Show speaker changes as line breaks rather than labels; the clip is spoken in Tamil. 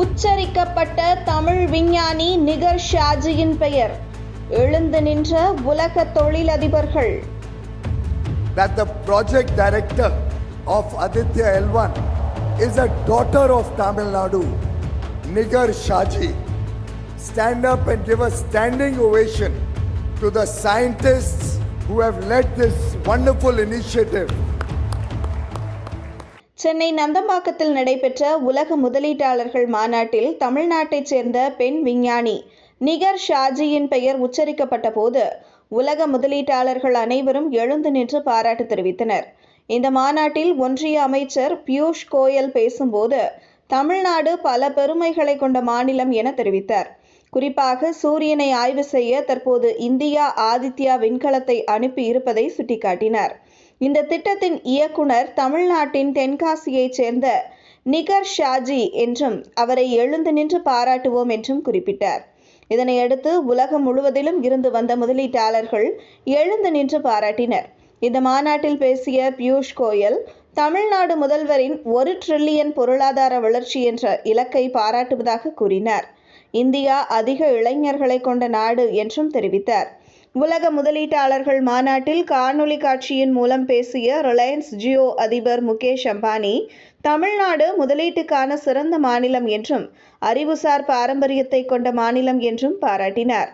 உச்சரிக்கப்பட்ட தமிழ் விஞ்ஞானி நிகர் ஷாஜியின் பெயர் எழுந்து நின்ற உலக தொழிலதிபர்கள்
that the project director of Aditya L1 is a daughter of Tamil Nadu, Nigar Shaji. Stand up and give a standing ovation to the scientists who have led this wonderful initiative.
Chennai நந்தம்பாக்கத்தில் நடைபெற்ற உலக முதலீட்டாளர்கள் மாநாட்டில் தமிழ்நாட்டைச் சேர்ந்த பெண் விஞ்ஞானி நிகர் ஷாஜியின் பெயர் உச்சரிக்கப்பட்ட போது உலக முதலீட்டாளர்கள் அனைவரும் எழுந்து நின்று பாராட்டு தெரிவித்தனர். இந்த மாநாட்டில் ஒன்றிய அமைச்சர் பியூஷ் கோயல் பேசும்போது தமிழ்நாடு பல பெருமைகளை கொண்ட மாநிலம் என தெரிவித்தார். குறிப்பாக சூரியனை ஆய்வு செய்ய தற்போது இந்தியா ஆதித்யா விண்கலத்தை அனுப்பி இருப்பதை சுட்டிக்காட்டினார். இந்த திட்டத்தின் இயக்குனர் தமிழ்நாட்டின் தென்காசியைச் சேர்ந்த நிகர் ஷாஜி என்றும் அவரை எழுந்து நின்று பாராட்டுவோம் என்றும் குறிப்பிட்டார். இதனையடுத்து உலகம் முழுவதிலும் இருந்து வந்த முதலீட்டாளர்கள் எழுந்து நின்று பாராட்டினர். இந்த மாநாட்டில் பேசிய பியூஷ் கோயல் தமிழ்நாடு முதல்வரின் ஒரு டிரில்லியன் பொருளாதார வளர்ச்சி என்ற இலக்கை பாராட்டுவதாக கூறினார். இந்தியா அதிக இளைஞர்களை கொண்ட நாடு என்றும் தெரிவித்தார். உலக முதலீட்டாளர்கள் மாநாட்டில் காணொலி காட்சியின் மூலம் பேசிய ரிலையன்ஸ் ஜியோ அதிபர் முகேஷ் அம்பானி தமிழ்நாடு முதலீட்டுக்கான சிறந்த மாநிலம் என்றும் அறிவுசார் பாரம்பரியத்தை கொண்ட மாநிலம் என்றும் பாராட்டினார்.